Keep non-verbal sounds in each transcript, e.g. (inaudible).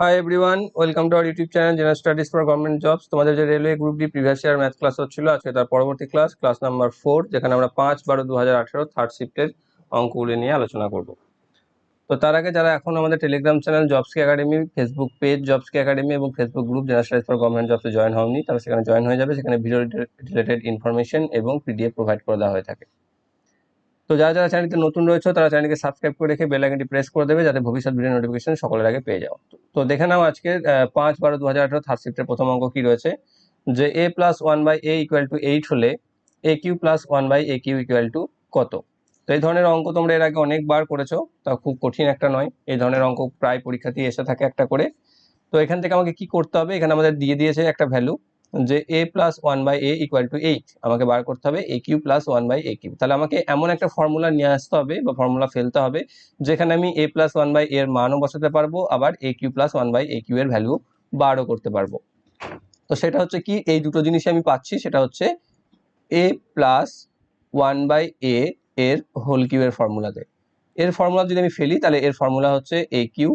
Hi everyone welcome to our YouTube channel general studies for government jobs তোমাদের যে railway group D previous year math class হচ্ছিল, আজকে তার পরবর্তী class class number four যেখানে আমরা পাঁচ বারো দু হাজার আঠেরো থার্ড শিফটের অঙ্কগুলি নিয়ে আলোচনা করব। তো তার আগে যারা এখন আমাদের টেলিগ্রাম চ্যানেল জবসকি একাডেমি ফেসবুক পেজ জবসকি একাডেমি এবং Facebook group general studies for government জবসে join হওনি, তারা সেখানে জয়েন হয়ে যাবে, সেখানে ভিডিও রিলেটেড ইনফরমেশন এবং পিডিএফ প্রোভাইড করে দেওয়া হয়ে থাকে। তো যারা যারা চ্যানেলটি নতুন রয়েছে, তারা চ্যানেলকে সাবস্ক্রাইব করে রেখে বেল আইকনটি প্রেস করে দেবে, যাতে ভবিষ্যৎ ভিডিও নোটিফিকেশন সকলের আগে পেয়ে যাও। তো দেখে নাও আজকে পাঁচ বারো দু হাজার আঠারো থার্ড শিফটের প্রথম অঙ্ক কি রয়েছে, যে a plus one by a equal to eight হলে a cube plus one by a cube equal to কত? তো এই ধরনের অঙ্ক তোমরা এর আগে অনেকবার করেছ, তা খুব কঠিন একটা নয়, এই ধরনের অঙ্ক প্রায় পরীক্ষাতেই এসে থাকে একটা করে। তো এখান থেকে আমাকে কি করতে হবে? এখানে আমাদের দিয়ে দিয়েছে একটা ভ্যালু যে a plus one by a equal to eight আমাকে বার করতে হবে a cube plus one by a cube তাহলে আমাকে এমন একটা ফর্মুলা নিয়ে আসতে হবে বা ফর্মুলা ফেলতে হবে যেখানে আমি এ প্লাস ওয়ান বাই এর মানও বসাতে পারব, আবার a cube plus one by a cube এর ভ্যালু বারও করতে পারব। তো সেটা হচ্ছে কি, এই দুটো জিনিসই আমি পাচ্ছি, সেটা হচ্ছে a plus one by a এর হোল কিউ এর ফর্মুলাতে এর ফর্মুলা যদি আমি ফেলি, তাহলে এর ফর্মুলা হচ্ছে a cube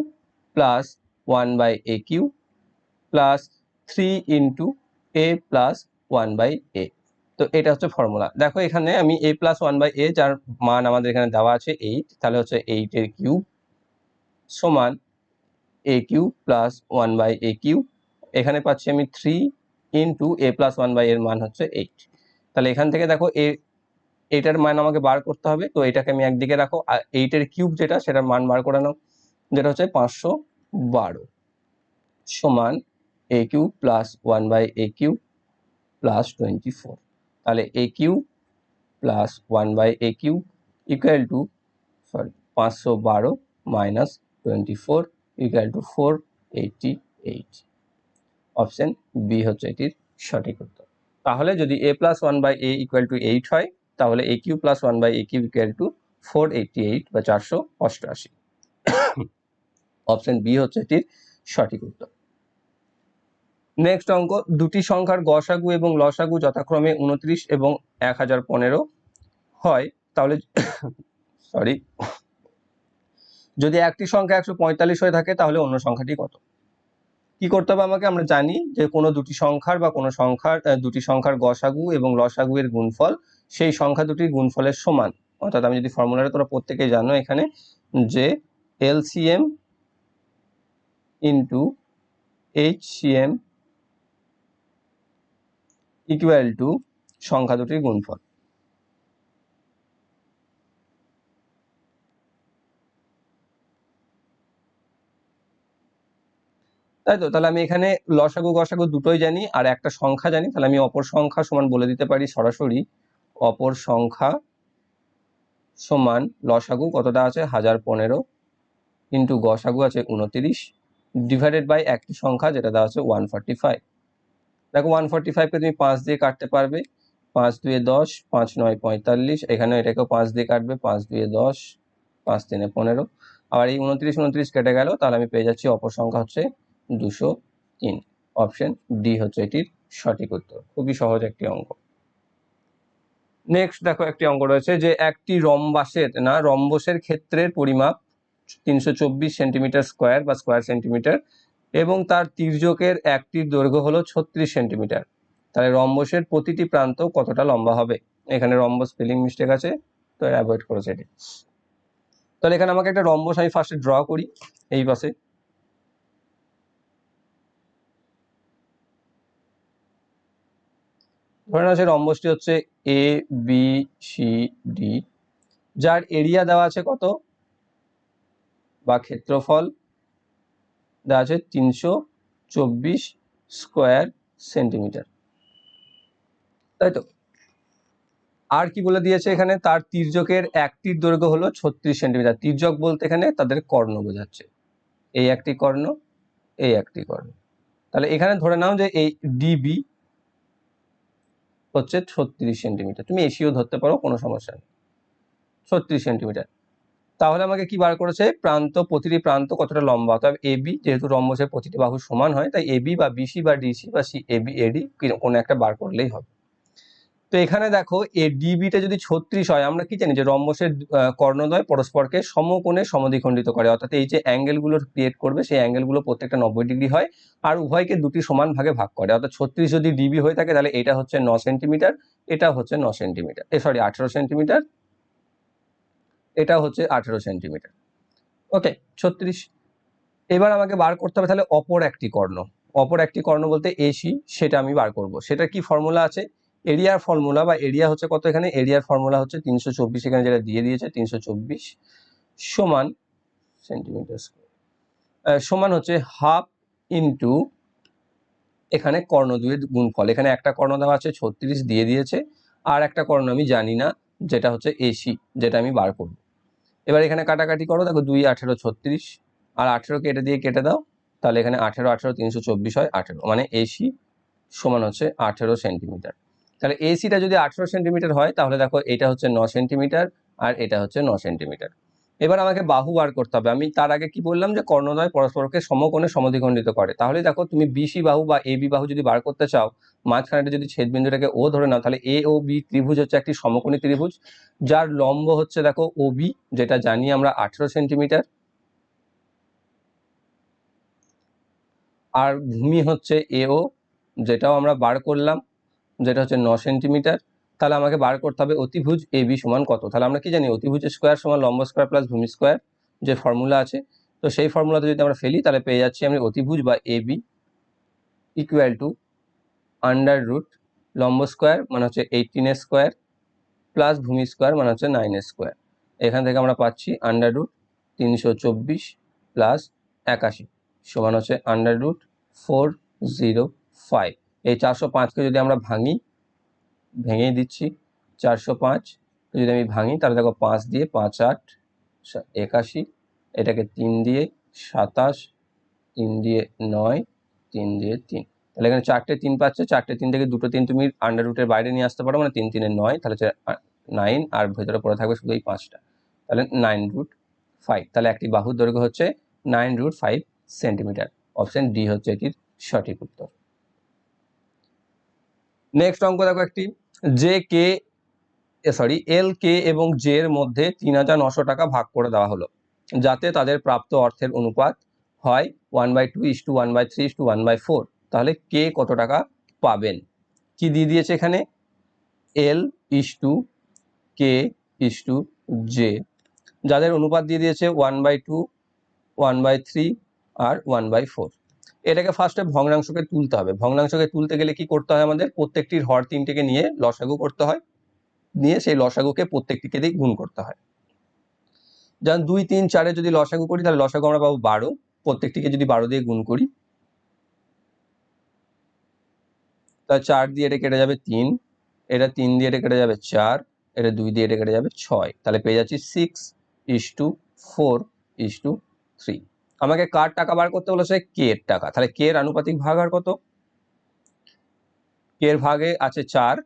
plus one by a cube plus three into a plus one by a তো এটা হচ্ছে ফর্মুলা দেখো এখানে আমি a plus one by a যার মান আমাদের এখানে দেওয়া আছে এইট তাহলে হচ্ছে এইটের কিউব সমান a cube plus one by a cube এখানে পাচ্ছি আমি three into a plus one by এর মান হচ্ছে এইট তাহলে এখান থেকে দেখো এ এইটার মান আমাকে বার করতে হবে, তো এটাকে আমি একদিকে রাখো, আর এইটের কিউব যেটা, সেটার মান বার করে নাও, যেটা হচ্ছে পাঁচশো বারো সমান a cube plus one by a cube plus twenty four তাহলে a cube plus one by a cube equal to sorry পাঁচশো বারো minus twenty four equal to four eighty eight option B হচ্ছে এটির সঠিক উত্তর। তাহলে যদি a plus one by a equal to eight হয়, তাহলে a cube plus one by a cube equal to four eighty eight বা চারশো অষ্টআশি। (coughs) অপশন বি হচ্ছে এটির সঠিক উত্তর। নেক্সট অঙ্ক, দুটি সংখ্যার গসাগু এবং লসাগু যথাক্রমে উনত্রিশ এবং এক হাজার পনেরো হয়। তাহলে (coughs) সরি যদি একটি সংখ্যা একশো পঁয়তাল্লিশ হয়ে থাকে, তাহলে অন্য সংখ্যাটি কত? কি করতে হবে আমাকে? আমরা জানি যে কোনো দুটি সংখ্যার বা কোনো সংখ্যার দুটি সংখ্যার গসাগু এবং লসাগু এর গুণফল, সেই সংখ্যা দুটির গুণফলের সমান। অর্থাৎ আমি যদি ফর্মুলাটা তোমরা প্রত্যেকেই জানো এখানে, যে LCM into HCM equal to সংখ্যা দুটির গুণফল। তাই তো? তাহলে আমি এখানে লসাগু গসাগু দুটোই জানি, আর একটা সংখ্যা জানি, তাহলে আমি অপর সংখ্যা সমান বলে দিতে পারি সরাসরি। অপর সংখ্যা সমান লসাগু কতটা আছে? হাজার পনেরো ইন্টু গসাগু আছে উনতিরিশ ডিভাইডেড বাই একটি সংখ্যা যেটা দেওয়া আছে ওয়ান ফর্টি ফাইভ। দেখো ওয়ান ফর্টি ফাইভকে তুমি পাঁচ দিয়ে কাটতে পারবে। পাঁচ দুয়ে দশ, পাঁচ নয় পঁয়তাল্লিশ। এখানে এটাকেও পাঁচ দিয়ে কাটবে, পাঁচ দুয়ে দশ, পাঁচ তিনে পনেরো। আবার এই উনত্রিশ উনত্রিশ কেটে গেল, তাহলে আমি পেয়ে যাচ্ছি অপর সংখ্যা হচ্ছে দুশো তিন। অপশন ডি হচ্ছে এটির সঠিক উত্তর। খুবই সহজ একটি অঙ্ক। নেক্সট দেখো একটি অঙ্ক রয়েছে যে একটি রম্বাসের, না, রম্বসের ক্ষেত্রের পরিমাপ তিনশো চব্বিশ সেন্টিমিটার স্কোয়ার বা স্কোয়ার সেন্টিমিটার এবং তার তির্যকের একটির দৈর্ঘ্য হলো ছত্রিশ সেন্টিমিটার। তাহলে রম্বসের প্রতিটি প্রান্ত কতটা লম্বা হবে? এখানে রম্বস স্পেলিং মিস্টেক আছে, তো অ্যাভয়েড করেছে এটি। তাহলে এখানে আমাকে একটা রম্বস আমি ফার্স্টে ড্র করি, এই পাশে। ধরে নেওয়া রম্বসটি হচ্ছে এ বি সি ডি যার এরিয়া দেওয়া আছে কত? বা ক্ষেত্রফল দেওয়া আছে তিনশো চব্বিশ স্কোয়ার সেন্টিমিটার। তাই তো? আর কি বলে দিয়েছে এখানে? তার তির্যকের একটির দৈর্ঘ্য হলো ছত্রিশ সেন্টিমিটার। তির্যক বলতে এখানে তাদের কর্ণ বোঝাচ্ছে। এই একটি কর্ণ, এই একটি কর্ণ। তাহলে এখানে ধরে নাও যে এই ডিবি হচ্ছে ছত্রিশ সেন্টিমিটার। তুমি এসিও ধরতে পারো, কোনো সমস্যা নেই। ছত্রিশ সেন্টিমিটার। তাহলে আমাকে কি বার করেছে? প্রান্ত প্রতিটি প্রান্ত কতটা লম্বা? অর্থাৎ এবি যেহেতু রম্বসের প্রতিটি বাহু সমান হয়, তাই এবি বা বিসি বা ডিসি বা সি এ এবি এডি কোনো একটা বার করলেই হবে। তো এখানে দেখো, এ ডিবিটা যদি ছত্রিশ হয়, আমরা কি জানি যে রম্বসের কর্ণদ্বয় পরস্পরকে সমকোণে সমদ্বিখণ্ডিত করে। অর্থাৎ এই যে অ্যাঙ্গেলগুলো ক্রিয়েট করবে, সেই অ্যাঙ্গেলগুলো প্রত্যেকটা নব্বই ডিগ্রি হয় আর উভয়কে দুটি সমান ভাগে ভাগ করে। অর্থাৎ ছত্রিশ যদি ডিবি হয়ে থাকে, তাহলে এটা হচ্ছে ন সেন্টিমিটার, এটা হচ্ছে ন সেন্টিমিটার, এ, সরি, আঠেরো সেন্টিমিটার এটা হচ্ছে আঠেরো সেন্টিমিটার। ওকে, ছত্রিশ। এবার আমাকে বার করতে হবে তাহলে অপর একটি কর্ণ। অপর একটি কর্ণ বলতে এসি সেটা আমি বার করব। সেটা কি ফর্মুলা আছে? এরিয়ার ফর্মুলা বা এরিয়া হচ্ছে কত এখানে? এরিয়ার ফর্মুলা হচ্ছে তিনশো চব্বিশ। এখানে যেটা দিয়ে দিয়েছে, তিনশো চব্বিশ সমান সেন্টিমিটার সমান হচ্ছে হাফ ইন্টু এখানে কর্ণ দুয়ের গুণফল। এখানে একটা কর্ণ দেওয়া আছে, ছত্রিশ দিয়ে দিয়েছে। আর একটা কর্ণ আমি জানি না। যেটা হচ্ছে এসি যেটা আমি বার করব। এবার এখানে কাটাকাটি করো, দেখো দুই, আঠেরো, ছত্রিশ, আর আঠেরো কেটে দিয়ে কেটে দাও, তাহলে এখানে আঠেরো আঠেরো, তিনশো চব্বিশ হয় আঠেরো মানে এসি সমান হচ্ছে আঠেরো সেন্টিমিটার। তাহলে এসিটা যদি আঠেরো সেন্টিমিটার হয়, তাহলে দেখো এটা হচ্ছে ন সেন্টিমিটার, আর এটা হচ্ছে ন সেন্টিমিটার। এবার আমাকে বাহু বার করতে হবে। আমি তার আগে কি বললাম যে কর্ণদ্বয় পরস্পরকে সমকোণে সমদ্বিখণ্ডিত করে। তাহলে দেখো তুমি বিসি বাহু বা এ বি বাহু যদি বার করতে চাও মাঝখানে যদি ছেদবিন্দুটাকে ও ধরে নাও, তাহলে এ ও বি ত্রিভুজ হচ্ছে একটি সমকোণী ত্রিভুজ, যার লম্ব হচ্ছে দেখো ও বি যেটা জানি আমরা আঠেরো সেন্টিমিটার। আর ভূমি হচ্ছে এও যেটাও আমরা বার করলাম, যেটা হচ্ছে ন সেন্টিমিটার। তাহলে আমাকে বার করতে হবে অতিভুজ এ বি সমান কত? তাহলে আমরা কি জানি? অতিভুজ স্কোয়ার সমান লম্ব স্কোয়ার প্লাস ভূমি স্কোয়ার যে ফর্মুলা আছে। তো সেই ফর্মুলাতে যদি আমরা ফেলি, তাহলে পেয়ে যাচ্ছি আমি অতিভুজ বা A B equal to under root লম্ব স্কোয়ার মানে হচ্ছে এইটিন এ স্কোয়ার প্লাস ভূমি স্কোয়ার মানে হচ্ছে নাইন এ স্কোয়ার এখান থেকে আমরা পাচ্ছি আন্ডার রুট তিনশো চব্বিশ প্লাস একাশি সমান হচ্ছে under root four zero five এই চারশো পাঁচকে যদি আমরা ভাঙি ভেঙে দিচ্ছি। চারশো পাঁচ। যদি আমি ভাঙি, তাহলে দেখো পাঁচ দিয়ে পাঁচ আট একাশি। এটাকে তিন দিয়ে সাতাশ, তিন দিয়ে নয়, তিন দিয়ে তিন। তাহলে এখানে চারটে তিন পাচ্ছে। চারটে তিন থেকে দুটো তিন তুমি আন্ডার রুটের বাইরে নিয়ে আসতে পারো মানে তিন তিনে নয়। তাহলে নাইন আর ভেতরে পড়ে থাকবে শুধু এই পাঁচটা। তাহলে নাইন রুট ফাইভ তাহলে একটি বাহুর দৈর্ঘ্য হচ্ছে nine root five centimetre option D হচ্ছে এটির সঠিক উত্তর। নেক্সট অঙ্ক দেখো একটি। জে কে সরি এল কে এবং জে এর মধ্যে তিন হাজার নশো টাকা ভাগ করে দেওয়া হলো। যাতে তাদের প্রাপ্ত অর্থের অনুপাত হয় one by two is to one by three is to one by four তাহলে কে কত টাকা পাবেন? কি দিয়ে দিয়েছে এখানে? L is to K is to J যাদের অনুপাত দিয়ে দিয়েছে one by two one by three R one by four এটাকে ফার্স্টে ভগ্নাংশকে তুলতে হবে। ভগ্নাংশকে তুলতে গেলে কি করতে হয় আমাদের? প্রত্যেকটির হর তিনটেকে নিয়ে লসাগু করতে হয়। নিয়ে সেই লসাগুকে প্রত্যেকটিকে দিয়ে গুণ করতে হয়। যেমন দুই, তিন, চারে যদি লসাগু করি, তাহলে লসাগু আমরা পাবো বারো। প্রত্যেকটিকে যদি বারো দিয়ে গুণ করি, তাহলে চার দিয়ে এটা কেটে যাবে তিন। এটা তিন দিয়ে এটা কেটে যাবে চার। এটা দুই দিয়ে এটা কেটে যাবে ছয়। তাহলে পেয়ে যাচ্ছি six is to four is to three আমাকে কার টাকা বার করতে বলেছে? কে এর টাকা? তাহলে কে এর আনুপাতিক ভাগ আর কত? কে এর ভাগে আছে চার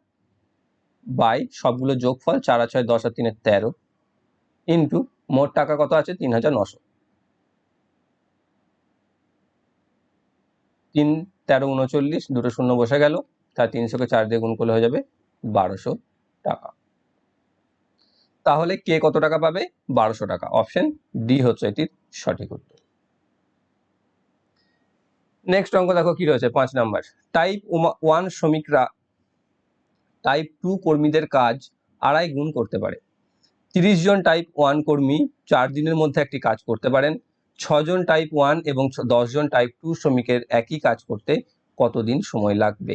বাই সবগুলো যোগফল চার আর ছয় দশ আর তিনের তেরো ইন্টু মোট টাকা কত আছে? তিন হাজার নশো। তিন তেরো উনচল্লিশ, দুটো শূন্য বসে গেল তার তিনশোকে চার দিয়ে গুণ করলে হয়ে যাবে বারোশো টাকা। তাহলে কে কত টাকা পাবে? বারোশো টাকা। অপশন ডি হচ্ছে এটির সঠিক উত্তর। নেক্সট অঙ্ক দেখো কি রয়েছে? পাঁচ নাম্বার। টাইপ ওয়ান শ্রমিকরা টাইপ টু কর্মীদের কাজ আড়াই গুণ করতে পারে। তিরিশ জন টাইপ ওয়ান কর্মী চার দিনের মধ্যে একটি কাজ করতে পারেন। ছজন টাইপ ওয়ান এবং দশ জন টাইপ টু শ্রমিকের একই কাজ করতে কতদিন সময় লাগবে?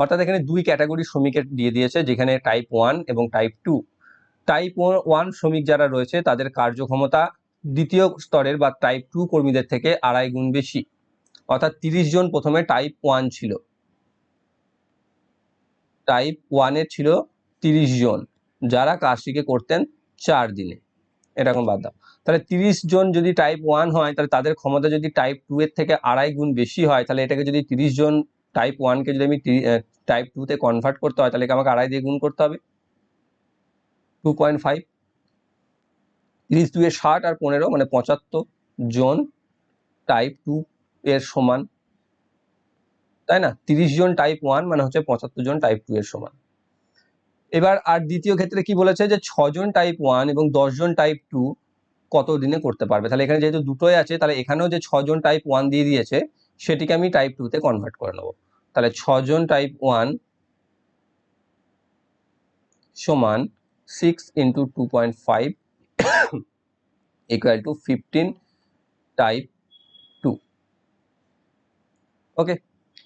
অর্থাৎ এখানে দুই ক্যাটাগরি শ্রমিকের দিয়ে দিয়েছে, যেখানে টাইপ ওয়ান এবং টাইপ টু টাইপ ওয়ান শ্রমিক যারা রয়েছে, তাদের কার্যক্ষমতা দ্বিতীয় স্তরের বা টাইপ টু কর্মীদের থেকে আড়াই গুণ বেশি। অর্থাৎ তিরিশ জন প্রথমে টাইপ ওয়ান ছিল। টাইপ ওয়ানের ছিল তিরিশ জন, যারা কাজটিকে করতেন চার দিনে। এরকম বাদ দাও। তাহলে তিরিশ জন যদি টাইপ ওয়ান হয়, তাহলে তাদের ক্ষমতা যদি টাইপ টু এর থেকে আড়াই গুণ বেশি হয়, তাহলে এটাকে যদি তিরিশ জন টাইপ ওয়ানকে যদি আমি টাইপ টুতে কনভার্ট করতে হয়, তাহলে আমাকে আড়াই দিয়ে গুণ করতে হবে। টু পয়েন্ট ফাইভ তিরিশ দুয়ে ষাট আর পনেরো মানে পঁচাত্তর জন টাইপ টু এর সমান, তাই না? তিরিশ জন টাইপ ওয়ান মানে হচ্ছে পঁচাত্তর জন টাইপ টু এর সমান। এবার আর দ্বিতীয় ক্ষেত্রে কি বলেছে যে ছজন টাইপ ওয়ান এবং দশজন টাইপ টু কত দিনে করতে পারবে? তাহলে এখানে যেহেতু দুটোই আছে, তাহলে এখানেও যে ছজন টাইপ ওয়ান দিয়ে দিয়েছে, সেটিকে আমি টাইপ টুতে কনভার্ট করে নেব। তাহলে ছজন টাইপ ওয়ান সমান six into two point five equal to fifteen type okay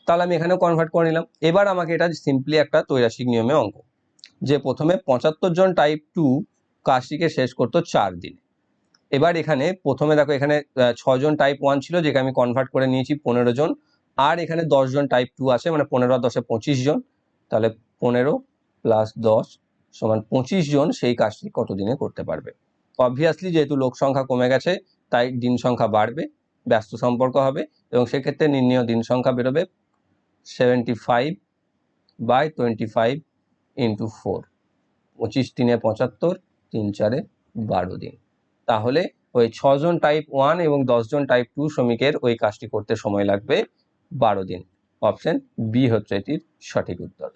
তাহলে আমি এখানেও কনভার্ট করে নিলাম। এবার আমাকে এটা সিম্পলি একটা তৈরাসিক নিয়মে অঙ্ক। যে প্রথমে পঁচাত্তর জন টাইপ টু কাজটিকে শেষ করতো চার দিনে। এবার এখানে প্রথমে দেখো এখানে ছজন টাইপ ওয়ান ছিল যেটা আমি কনভার্ট করে নিয়েছি পনেরো জন। আর এখানে জন টাইপ টু আছে মানে পনেরো আর দশে পঁচিশ জন। তাহলে পনেরো প্লাস দশ সমান পঁচিশ জন সেই কাজটি কত দিনে করতে পারবে? অবভিয়াসলি যেহেতু লোক সংখ্যা কমে গেছে, তাই দিন সংখ্যা বাড়বে, ব্যস্ত সম্পর্ক হবে। এবং সেক্ষেত্রে নির্ণীয় দিন সংখ্যা বেরোবে seventy five by twenty five into four পঁচিশ তিনে পঁচাত্তর, তিন চারে বারো দিন। তাহলে ওই ছজন টাইপ ওয়ান এবং দশজন টাইপ টু শ্রমিকের ওই কাজটি করতে সময় লাগবে বারো দিন। অপশন বি হচ্ছে এটির সঠিক উত্তর।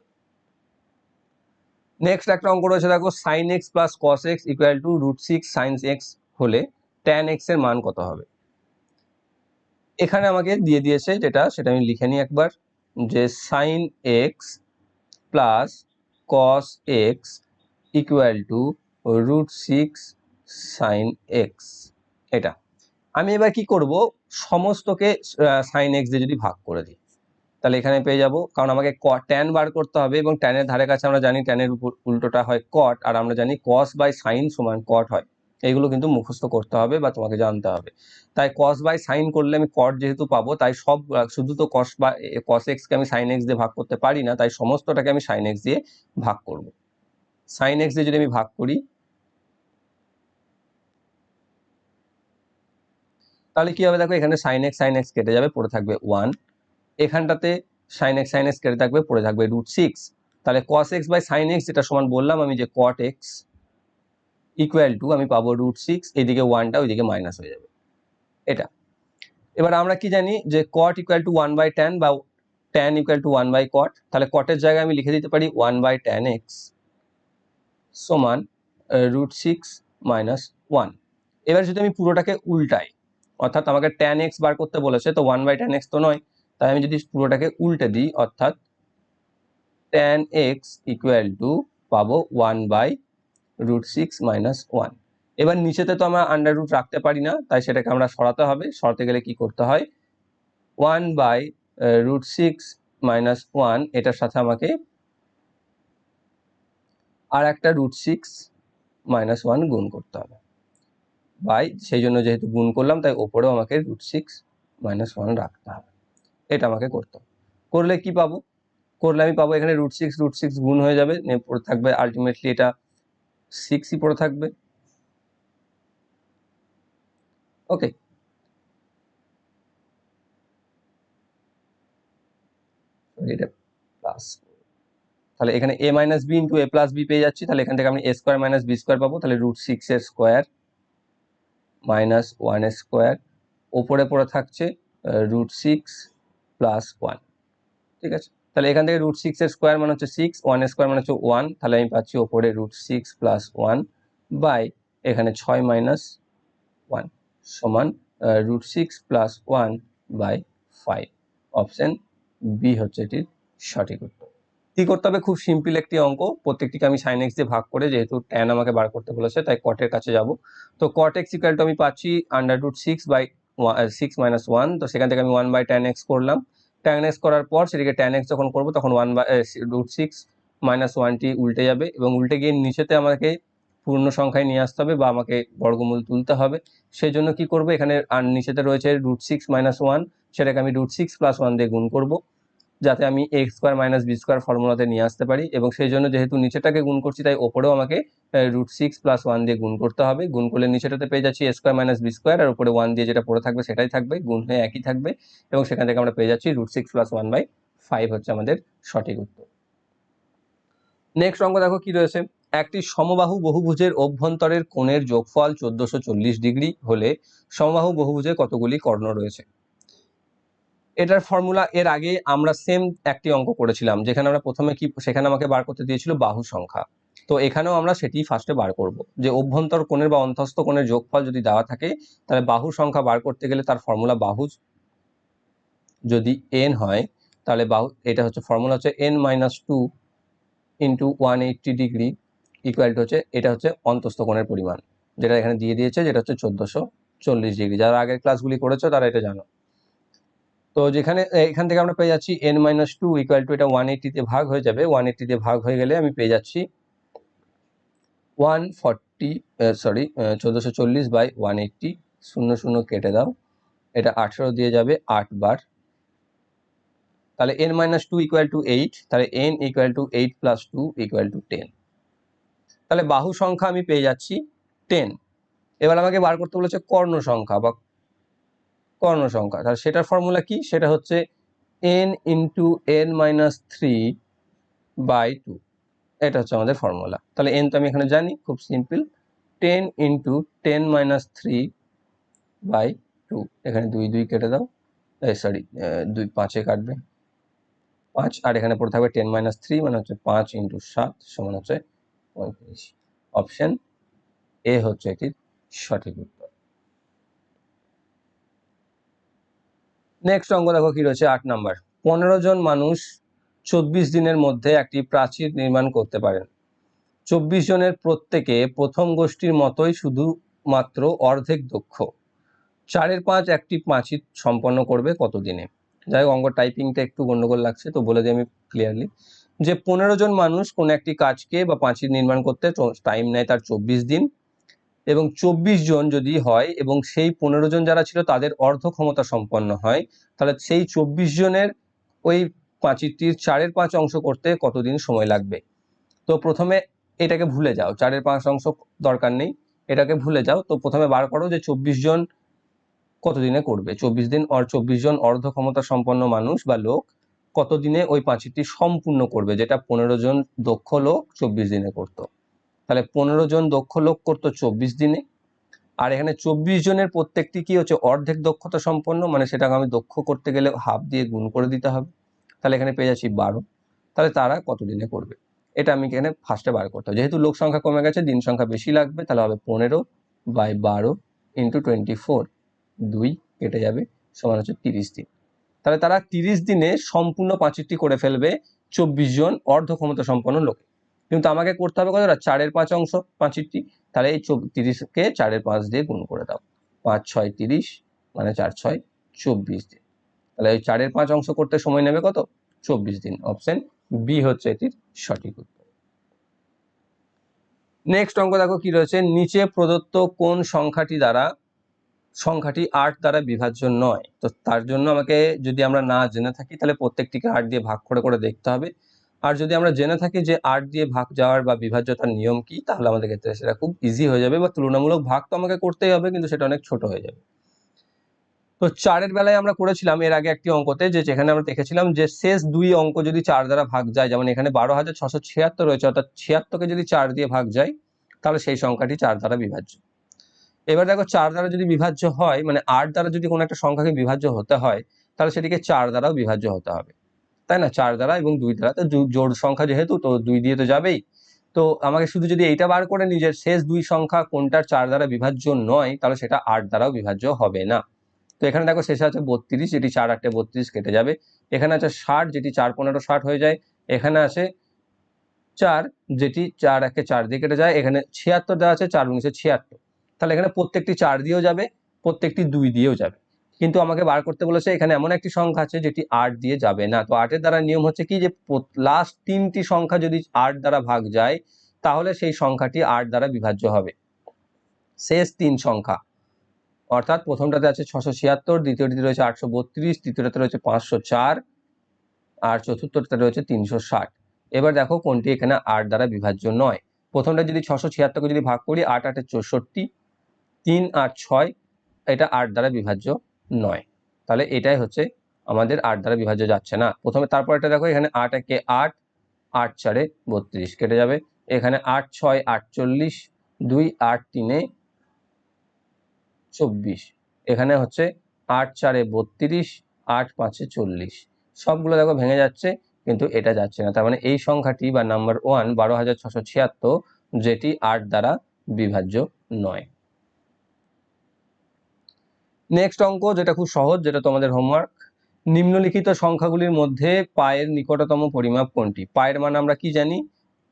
নেক্সট একটা অঙ্ক রয়েছে, দেখো sine x plus cos x equal to root six sine x হলে ট্যান এক্সের মান কত হবে? এখানে আমাকে দিয়ে দিয়েছে যেটা, সেটা আমি লিখে নিই একবার, যে sine x plus cos x equal to root six sine x এটা। আমি এবার কি করব? সমস্তকে সাইন এক্স দিয়ে যদি ভাগ করে দিই, তাহলে এখানে পেয়ে যাব, কারণ আমাকে ক ট্যান বার করতে হবে এবং ট্যানের ধারে কাছে আমরা জানি ট্যানের উপর, উল্টোটা হয় কট আর আমরা জানি কস বাই সাইন সমান কট হয়। এইগুলো কিন্তু মুখস্থ করতে হবে বা তোমাকে জানতে হবে। তাই কস বাই সাইন করলে আমি কট যেহেতু পাবো, তাই সব শুধু তো কস বা কস এক্সকে আমি সাইন এক্স দিয়ে ভাগ করতে পারি না, তাই সমস্তটাকে আমি সাইন এক্স দিয়ে ভাগ করব। সাইন এক্স দিয়ে যদি আমি ভাগ করি, তাহলে কি হবে? দেখো এখানে সাইন এক্স সাইন এক্স কেটে যাবে, পড়ে থাকবে ওয়ান এখানটাতে সাইন এক্স সাইন এক্স কেটে থাকবে, পড়ে থাকবে রুট সিক্স তাহলে cos x by sine x যেটা সমান বললাম আমি যে কট এক্স ইকুয়াল টু আমি পাবো রুট সিক্স এদিকে ওয়ানটা ওইদিকে মাইনাস হয়ে যাবে। এটা। এবার আমরা কি জানি যে cot equal to one by tan বা tan equal to one by cot তাহলে কটের জায়গায় আমি লিখে দিতে পারি ওয়ান বাই ট্যান এক্স সমান রুট সিক্স মাইনাস ওয়ান এবার যদি আমি পুরোটাকে উল্টাই, অর্থাৎ আমাকে ট্যান এক্স বার করতে বলেছে, তো ওয়ান বাই ট্যান এক্স তো নয়, তাই আমি যদি পুরোটাকে উল্টে দিই, অর্থাৎ ট্যান এক্স ইকুয়াল টু পাবো one by root six minus one এবার নিচেতে তো আমরা আন্ডার রুট রাখতে পারি না, তাই সেটাকে আমরা সরাতে হবে। সরাতে গেলে কি করতে হয়? One by root six minus one এটার সাথে আমাকে আর একটা রুট সিক্স মাইনাস ওয়ান গুণ করতে হবে। বাই সেই জন্য যেহেতু গুণ করলাম, তাই ওপরেও আমাকে রুট সিক্স মাইনাস ওয়ান রাখতে হবে। এটা আমাকে করতে হবে। করলে কি পাবো? করলে আমি পাবো এখানে রুট সিক্স রুট সিক্স গুণ হয়ে যাবে থাকবে। আলটিমেটলি এটা সিক্সই পড়ে থাকবে। ওকে প্লাস তাহলে এখানে A minus B into A plus B পেয়ে যাচ্ছি, তাহলে এখান থেকে আমি A square minus B square পাবো, তাহলে রুট সিক্স এর স্কোয়ার মাইনাস ওয়ান স্কোয়ার ওপরে পড়ে থাকছে রুট সিক্স প্লাস ওয়ান ঠিক আছে? তাহলে এখান থেকে রুট সিক্স এর স্কোয়ার মানে হচ্ছে সিক্স ওয়ান স্কোয়ার মানে হচ্ছে ওয়ান তাহলে আমি পাচ্ছি ওপরে root six plus one by এখানে ছয় মাইনাস ওয়ান সমান root six plus one by five option B হচ্ছে এটির সঠিক উত্তর। কি করতে হবে? খুব সিম্পল একটি অঙ্ক। প্রত্যেকটিকে আমি সাইন এক্স দিয়ে ভাগ করে যেহেতু ট্যান আমাকে বার করতে বলেছে, তাই কটের কাছে যাব। তো কট এক্স ইকুয়াল টু আমি পাচ্ছি under root six by six minus one তো সেখান থেকে আমি ওয়ান বাই ট্যান এক্স করলাম। ট্যান এক্স করার পর সেটিকে ট্যান এক্স যখন করব, তখন one by root six minus ওয়ানটি উল্টে যাবে এবং উল্টে গিয়ে নিচেতে আমাকে পূর্ণ সংখ্যায় নিয়ে আসতে হবে বা আমাকে বর্গমূল তুলতে হবে। সেই জন্য কী করব? এখানে আর নিচেতে রয়েছে রুট সিক্স মাইনাস ওয়ান সেটাকে আমি রুট সিক্স প্লাস ওয়ান দিয়ে গুণ করব। যাতে আমি x square minus B square ফর্মুলাতে নিয়ে আসতে পারি এবং সেই জন্য যেহেতু নিচেটাকে গুণ করছি, তাই ওপরেও আমাকে রুট সিক্স প্লাস ওয়ান দিয়ে গুণ করতে হবে। গুণ করলে নিচেটাতে পেয়ে যাচ্ছি A square minus B square আর উপরে ওয়ান দিয়ে যেটা পড়ে থাকবে সেটাই থাকবে, গুণ হয়ে একই থাকবে এবং সেখান থেকে আমরা পেয়ে যাচ্ছি root six plus one by five হচ্ছে আমাদের সঠিক উত্তর। নেক্সট অঙ্ক দেখো কি রয়েছে? একটি সমবাহু বহুভুজের অভ্যন্তরের কোণের যোগফল চোদ্দশো ডিগ্রি হলে সমবাহু বহুভুজে কতগুলি কর্ণ রয়েছে? এটার ফর্মুলা এর আগে আমরা সেম একটি অঙ্ক করেছিলাম, যেখানে আমরা প্রথমে কি, সেখানে আমাকে বার করতে দিয়েছিল বাহু সংখ্যা। তো এখানেও আমরা সেটি ফার্স্টে বার করব। যে অভ্যন্তর কোণের বা অন্তস্থ কোণের যোগফল যদি দেওয়া থাকে, তাহলে বাহু সংখ্যা বার করতে গেলে তার ফর্মুলা বাহু যদি এন হয়, তাহলে বাহু, এটা হচ্ছে ফর্মুলা হচ্ছে N minus two into one eighty degree equal হচ্ছে, এটা হচ্ছে অন্তস্থ কোণের পরিমাণ, যেটা এখানে দিয়ে দিয়েছে, যেটা হচ্ছে চোদ্দোশো চল্লিশ ডিগ্রি যারা আগের ক্লাসগুলি করেছ তারা এটা জানো। তো যেখানে এখান থেকে আমরা পেয়ে যাচ্ছি N minus two equal to এটা ওয়ান এইটিতে ভাগ হয়ে যাবে। ওয়ান এইটিতে ভাগ হয়ে গেলে আমি পেয়ে যাচ্ছি ওয়ান ফর্টি সরি চোদ্দোশো চল্লিশ বাই ওয়ান এইট্টি শূন্য শূন্য কেটে দাও। এটা আঠেরো দিয়ে যাবে আট বার। তাহলে N minus two equal to eight তাহলে N equal to eight plus two equal to ten তাহলে বাহু সংখ্যা আমি পেয়ে যাচ্ছি টেন এবার আমাকে বার করতে বলেছে কর্ণ সংখ্যা বা কর্ণ সংখ্যা তাহলে সেটার ফর্মুলা কি? সেটা হচ্ছে N into N minus three by two এটা হচ্ছে আমাদের ফর্মুলা তাহলে এন তো আমি এখানে জানি, খুব simple ten into ten minus three by two এখানে দুই দুই কেটে দাও। সরি দুই পাঁচে কাটবে। পাঁচ, আর এখানে পড়ে থাকবে টেন মাইনাস থ্রি মানে হচ্ছে পাঁচ ইন্টু সাত সমান হচ্ছে পঁয়ত্রিশ। অপশন এ হচ্ছে এটির সঠিক উত্তর। নেক্সট অঙ্ক দেখো কি রয়েছে? আট নাম্বার। পনেরো জন মানুষ চব্বিশ দিনের মধ্যে একটি প্রাচীর নির্মাণ করতে পারেন। চব্বিশ জনের প্রত্যেকে প্রথম গোষ্ঠীর মতোই শুধুমাত্র অর্ধেক দক্ষ। চারের পাঁচ একটি প্রাচীর সম্পন্ন করবে কতদিনে? যাই হোক, অঙ্ক টাইপিংটা একটু গন্ডগোল লাগছে, তো বলে দিই আমি ক্লিয়ারলি যে পনেরো জন মানুষ কোনো একটি কাজকে বা পাঁচির নির্মাণ করতে টাইম নেয় তার চব্বিশ দিন। এবং চব্বিশ জন যদি হয় এবং সেই পনেরো জন যারা ছিল তাদের অর্ধ ক্ষমতা সম্পন্ন হয়, তাহলে সেই চব্বিশ জনের ওই পাঁচিরটির চারের পাঁচ অংশ করতে কতদিন সময় লাগবে? তো প্রথমে এটাকে ভুলে যাও, চারের পাঁচ অংশ দরকার নেই, এটাকে ভুলে যাও। তো প্রথমে বার করো যে চব্বিশ জন কতদিনে করবে? চব্বিশ দিন অর চব্বিশ জন অর্ধ ক্ষমতা সম্পন্ন মানুষ বা লোক কতদিনে ওই পাঁচিরটি সম্পূর্ণ করবে? যেটা পনেরো জন দক্ষ লোক চব্বিশ দিনে করতো। তাহলে পনেরো জন দক্ষ লোক করতো চব্বিশ দিনে। আর এখানে চব্বিশ জনের প্রত্যেকটি কি হচ্ছে অর্ধেক দক্ষতা সম্পন্ন? মানে সেটাকে আমি দক্ষ করতে গেলে হাফ দিয়ে গুণ করে দিতে হবে। তাহলে এখানে পেয়ে যাচ্ছি বারো। তাহলে তারা কতদিনে করবে? এটা আমি এখানে ফার্স্টে বার করতে হবে। যেহেতু লোক সংখ্যা কমে গেছে, দিন সংখ্যা বেশি লাগবে, তাহলে হবে পনেরো বাই বারো ইন্টু টোয়েন্টি ফোর দুই কেটে যাবে, সমান হচ্ছে তিরিশ দিন। তাহলে তারা তিরিশ দিনে সম্পূর্ণ পাঁচিরটি করে ফেলবে চব্বিশ জন অর্ধ ক্ষমতা সম্পন্ন লোকে কিন্তু আমাকে করতে হবে কতটা? চারের পাঁচ অংশ পাঁচিরটি তাহলে এই তিরিশকে চারের পাঁচ দিয়ে গুণ করে দাও। পাঁচ, ছয়, তিরিশ মানে চার, ছয়, চব্বিশ দিন তাহলে ওই চারের পাঁচ অংশ করতে সময় নেবে কত? চব্বিশ দিন। অপশন বি হচ্ছে এটির সঠিক উত্তর। নেক্সট অঙ্ক দেখো কি রয়েছে? নিচে প্রদত্ত কোন সংখ্যাটি দ্বারা, সংখ্যাটি আট দ্বারা বিভাজ্য নয়। তো তার জন্য আমাকে যদি আমরা না জেনে থাকি, তাহলে প্রত্যেকটিকে আট দিয়ে ভাগ করে করে দেখতে হবে। আর যদি আমরা জেনে থাকি যে আট দিয়ে ভাগ যাওয়ার বা বিভাজ্যতার নিয়ম কি, তাহলে আমাদের ক্ষেত্রে সেটা খুব ইজি হয়ে যাবে বা তুলনামূলক ভাগ তো আমাকে করতেই হবে, কিন্তু সেটা অনেক ছোট হয়ে যাবে। তো চারের বেলায় আমরা করেছিলাম এর আগে একটি অঙ্কতে যে যেখানে আমরা দেখেছিলাম যে শেষ দুই অঙ্ক যদি চার দ্বারা ভাগ যায়, যেমন এখানে বারো হাজার ছশো ছিয়াত্তর রয়েছে, অর্থাৎ ছিয়াত্তরকে যদি চার দিয়ে ভাগ যায়, তাহলে সেই সংখ্যাটি চার দ্বারা বিভাজ্য। এবার দেখো চার দ্বারা যদি বিভাজ্য হয় মানে আট দ্বারা যদি কোনো একটা সংখ্যাকে বিভাজ্য হতে হয়, তাহলে সেটিকে চার দ্বারাও বিভাজ্য হতে হবে। তাই না? চার দ্বারা এবং দুই দ্বারা। তো জোর সংখ্যা যেহেতু, তো দুই দিয়ে তো যাবেই। তো আমাকে শুধু যদি এইটা বার করে নিই যে শেষ দুই সংখ্যা কোনটার চার দ্বারা বিভাজ্য নয়, তাহলে সেটা আট দ্বারাও বিভাজ্য হবে না। তো এখানে দেখো শেষে আছে বত্রিশ, যেটি চার আটটে বত্রিশ কেটে যাবে। এখানে আছে ষাট, যেটি চার পনেরো ষাট হয়ে যায়। এখানে আছে চার, যেটি চার একে চার দিয়ে কেটে যায়। এখানে ছিয়াত্তর দেওয়া আছে, চার উনিশে ছিয়াত্তর। তাহলে এখানে প্রত্যেকটি চার দিয়েও যাবে, প্রত্যেকটি দুই দিয়েও যাবে। কিন্তু আমাকে বার করতে বলেছে, এখানে এমন একটি সংখ্যা আছে যেটি আট দিয়ে যাবে না। তো আটের দ্বারা নিয়ম হচ্ছে কি যে লাস্ট তিনটি সংখ্যা যদি আট দ্বারা ভাগ যায়, তাহলে সেই সংখ্যাটি আট দ্বারা বিভাজ্য হবে। শেষ তিন সংখ্যা। অর্থাৎ প্রথমটাতে আছে ছশো ছিয়াত্তর, দ্বিতীয়টিতে রয়েছে আটশো বত্রিশ, তৃতীয়টাতে রয়েছে পাঁচশো চার, আর চতুর্থটাতে রয়েছে তিনশো ষাট। এবার দেখো কোনটি এখানে আট দ্বারা বিভাজ্য নয়। প্রথমটা যদি ছশো ছিয়াত্তরকে যদি ভাগ করি, আট আটে চৌষট্টি, তিন আট ছয়, এটা আট দ্বারা বিভাজ্য নয়। তাহলে এটাই হচ্ছে আমাদের আট দ্বারা বিভাজ্য যাচ্ছে না। প্রথমে তারপর এটা দেখো, এখানে আট একে আট আট চারে বত্রিশ কেটে যাবে। এখানে আট ছয় আটচল্লিশ দুই, আট তিনে চব্বিশ। এখানে হচ্ছে আট চারে বত্রিশ, আট পাঁচে চল্লিশ। সবগুলো দেখো ভেঙে যাচ্ছে, কিন্তু এটা যাচ্ছে না। তার মানে এই সংখ্যাটি বা নাম্বার ওয়ান বারো হাজার ছশো ছিয়াত্তর, যেটি আট দ্বারা বিভাজ্য নয়। নেক্সট অঙ্ক, যেটা খুব সহজ, যেটা তোমাদের হোমওয়ার্ক নিম্নলিখিত সংখ্যাগুলির মধ্যে পায়ের নিকটতম পরিমাপ কোনটি? পায়ের মান আমরা কি জানি?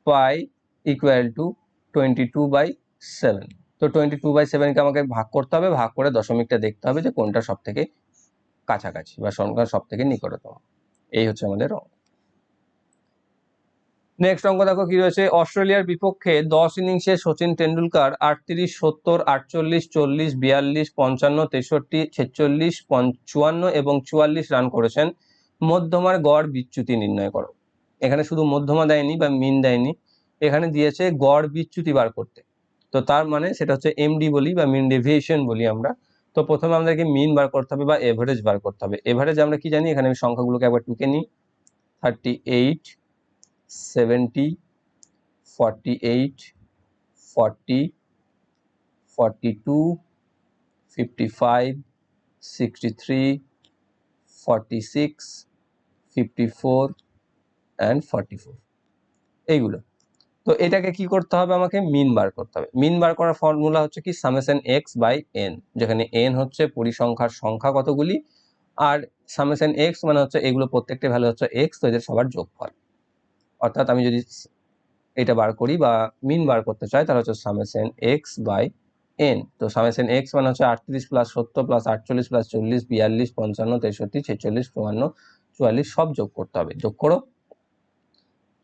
Pi equal to twenty two by seven তো টোয়েন্টি টু বাই সেভেনকে আমাকে ভাগ করতে হবে, ভাগ করে দশমিকটা দেখতে হবে যে কোনটা সব থেকে কাছাকাছি বা সংখ্যা সব থেকে নিকটতম। এই হচ্ছে আমাদের অঙ্ক। নেক্সট অঙ্ক দেখো কি রয়েছে? অস্ট্রেলিয়ার বিপক্ষে দশ ইনিংসে সচিন টেন্ডুলকার আটত্রিশ, সত্তর, আটচল্লিশ, চল্লিশ, বিয়াল্লিশ, পঞ্চান্ন, তেষট্টি, ছেচল্লিশ চুয়ান্ন এবং চুয়াল্লিশ রান করেছেন। মধ্যমার গড় বিচ্যুতি নির্ণয় করো। এখানে শুধু মধ্যমা দেয়নি বা মিন দেয়নি, এখানে দিয়েছে গড় বিচ্যুতি বার করতে। তো তার মানে সেটা হচ্ছে এমডি বলি বা মিন ডেভিয়েশন বলি আমরা। তো প্রথমে আমাদেরকে মিন বার করতে হবে বা এভারেজ বার করতে হবে। এভারেজ আমরা কি জানি? এখানে আমি সংখ্যাগুলোকে একবার টুকে নিই। Thirty eight seventy, forty eight, forty forty two, fifty five, sixty three, forty six, fifty four and forty four. এইগুলো। তো এটাকে কি করতে হবে আমাকে? মিন বার করতে হবে। মিন বার করার ফর্মুলা হচ্ছে কি? সামেশন এক্স বাই এন, যেখানে এন হচ্ছে পরিসংখ্যার সংখ্যা কতগুলি? আর সামেশন এক্স মানে হচ্ছে এগুলো প্রত্যেকটা ভ্যালু হচ্ছে এক্স, তো এদের সবার যোগফল। অর্থাৎ আমি যদি এটা বার করি বা মিন বার করতে চাই, তাহলে হচ্ছে সামেশন এক্স বাই এন তো সামেশন এক্স মানে হচ্ছে আটত্রিশ প্লাস সত্তর প্লাস আটচল্লিশ প্লাস চল্লিশ, বিয়াল্লিশ, পঞ্চান্ন, তেষট্টি, ছেচল্লিশ, চুয়ান্ন, চুয়াল্লিশ সব যোগ করতে হবে। যোগ করো।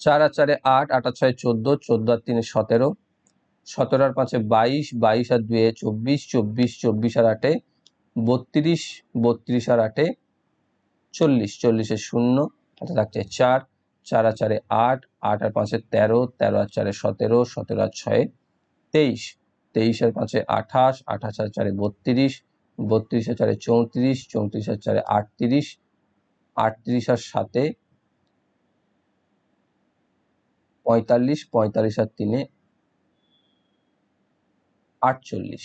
চার আর চারে আট আট আর ছয় চোদ্দ চোদ্দ আর তিনে সতেরো সতেরো আর পাঁচে বাইশ বাইশ আর দুয়ে চব্বিশ চব্বিশ চব্বিশ আর আটে বত্রিশ বত্রিশ আর আটে চল্লিশ, চল্লিশে শূন্য অর্থাৎ থাকছে চার। চার আর চারে আট আট আর পাঁচে তেরো তেরো আর চারে সতেরো সতেরো আর ছয়ে, তেইশ। তেইশ আর পাঁচে আঠাশ আঠাশ আর চারে বত্রিশ বত্রিশ আর চারে চৌত্রিশ চৌত্রিশ আর চারে আটত্রিশ আটত্রিশ আর সাতে পঁয়তাল্লিশ পঁয়তাল্লিশ আর তিনে আটচল্লিশ।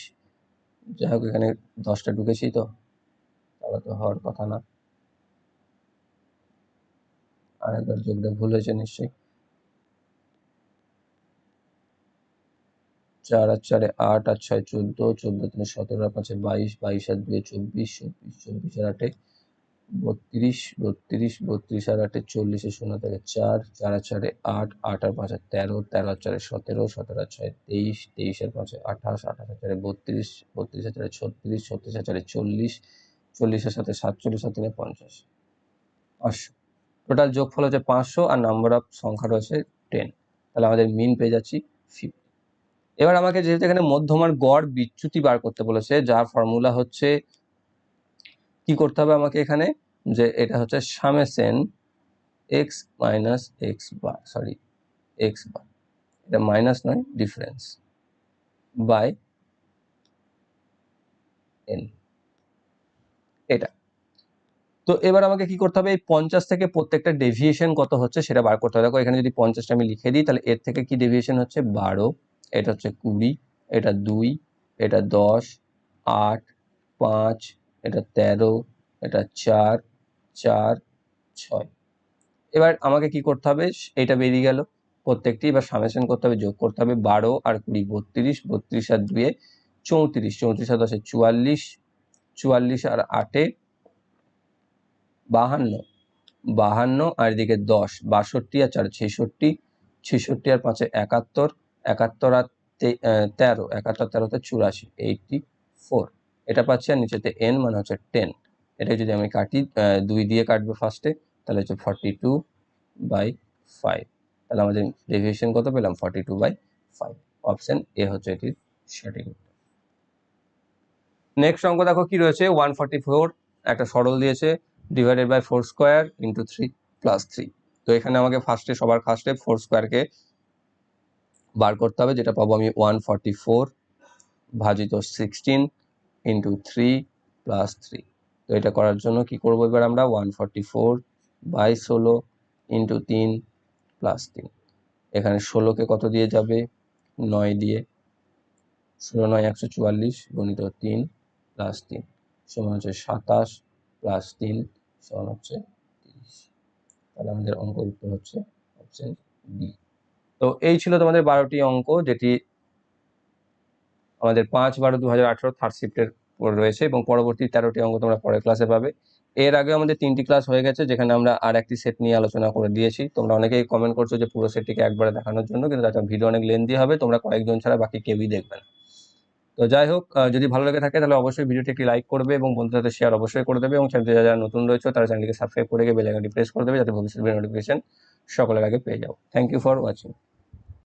যাই হোক, এখানে দশটা ঢুকেছি তো। তাহলে তো হওয়ার কথা না। আর একবার যোগটা ভুল হয়েছে নিশ্চয়ই। চার আর চারে আট আর ছয় চোদ্দ চোদ্দ তিনে সতেরো আর পাঁচে বাইশ বাইশ আর দুয়ে চব্বিশ চব্বিশ চব্বিশ আর আটে বত্রিশ বত্রিশ বত্রিশ আর আটে চল্লিশে শূন্য থেকে চার চার আর চারে আট আট আর পাঁচে তেরো তেরো আর চারে সতেরো সতেরো আর ছয় তেইশ তেইশ আর পাঁচে আঠাশ আঠাশ আর চারে বত্রিশ বত্রিশ আর চারে ছত্রিশ ছত্রিশ আর চারে চল্লিশ চল্লিশের সাথে সাতচল্লিশ আর তিনে পঞ্চাশ। পাঁচশো। টোটাল যোগফল হচ্ছে পাঁচশো আর নাম্বার অফ সংখ্যা রয়েছে টেন তাহলে আমাদের মিন পেয়ে যাচ্ছি ফিফটি এবার আমাকে যেহেতু এখানে মধ্যমার গড় বিচ্যুতি বার করতে বলেছে, যার ফর্মুলা হচ্ছে কি করতে হবে আমাকে এখানে? যে এটা হচ্ছে summation x minus x bar sorry x bar এটা মাইনাস নয় ডিফারেন্স বাই এন এটা। তো এবার আমাকে কি করতে হবে? এই পঞ্চাশ থেকে প্রত্যেকটা ডেভিয়েশন কত হচ্ছে সেটা বার করতে হবে। দেখো, এখানে যদি পঞ্চাশটা আমি লিখে দিই, তাহলে এর থেকে কি ডেভিয়েশন হচ্ছে? বারো। এটা হচ্ছে কুড়ি, এটা দুই, এটা দশ, আট, পাঁচ, এটা তেরো, এটা চার চার, ছয়। এবার আমাকে কি করতে হবে? এটা বেরিয়ে গেল। প্রত্যেকটি এবার সামেশন করতে হবে, যোগ করতে হবে বারো আর কুড়ি বত্রিশ বত্রিশ আর দুয়ে চৌত্রিশ। চৌত্রিশ আর দশে চুয়াল্লিশ চুয়াল্লিশ আর আটে বাহান্ন। বাহান্ন আর এদিকে দশ, বাষট্টি আর চার, ছেষট্টি। ছেষট্টি আর পাঁচে একাত্তর একাত্তর আর তেরো, একাত্তর, তেরোতে চুরাশি এইটটি ফোর এটা পাচ্ছি আর নিচেতে এন মানে হচ্ছে টেন এটা যদি আমি কাটি দুই দিয়ে কাটবো ফার্স্টে তাহলে হচ্ছে ফর্টি টু বাই ফাইভ তাহলে আমাদের ডেভিয়েশন কত পেলাম? Forty two by five option A হচ্ছে এটির সঠিক নেক্সট অঙ্ক দেখো কি রয়েছে? ওয়ান ফর্টি ফোর একটা সরল দিয়েছে। Divided by four square into three plus three তো এখানে আমাকে ফার্স্টে সবার ফার্স্টে ফোর স্কোয়ারকে বার করতে হবে, যেটা পাবো আমি ওয়ান ফর্টি ফোর ভাজিত sixteen into three plus three তো এটা করার জন্য কি করব এবার আমরা? ওয়ান ফর্টি ফোর বাই ষোলো ইন্টু তিন প্লাস তিন। এখানে ষোলোকে কত দিয়ে যাবে? নয় দিয়ে। ষোলো নয় একশো চুয়াল্লিশ গণিত তিন প্লাস তিন। সমান হচ্ছে সাতাশ প্লাস তিন সমান হচ্ছে তিরিশ। তাহলে আমাদের অঙ্ক উত্তর হচ্ছে অপশন ডি তো এই ছিল তোমাদের বারোটি অঙ্ক যেটি আমাদের পাঁচ বারো দু হাজার আঠারো থার্ড শিফটের রয়েছে এবং পরবর্তী তেরোটি অঙ্ক তোমরা পরের ক্লাসে পাবে। এর আগে আমাদের তিনটি ক্লাস হয়ে গেছে যেখানে আমরা আর একটি সেট নিয়ে আলোচনা করে দিয়েছি। তোমরা অনেকেই কমেন্ট করছ যে পুরো সেটটিকে একবারে দেখানোর জন্য, কিন্তু তাতে ভিডিও অনেক লেন্দি হবে। তোমরা কয়েকজন ছাড়া বাকি কেউই দেখবে না। তো যাই হোক যদি ভালো লেগে থাকে তাহলে অবশ্যই ভিডিওটি একটি লাইক করবে এবং বন্ধুদের সাথে শেয়ার অবশ্যই করে দেবে এবং চ্যানেলটি যারা নতুন রয়েছে তারা চ্যানেলটিকে সাবস্ক্রাইব করে বেল আইকনটি প্রেস করে দেবে যাতে ভবিষ্যৎ নোটিফিকেশন সকলের আগে পেয়ে যাও। Thank you for watching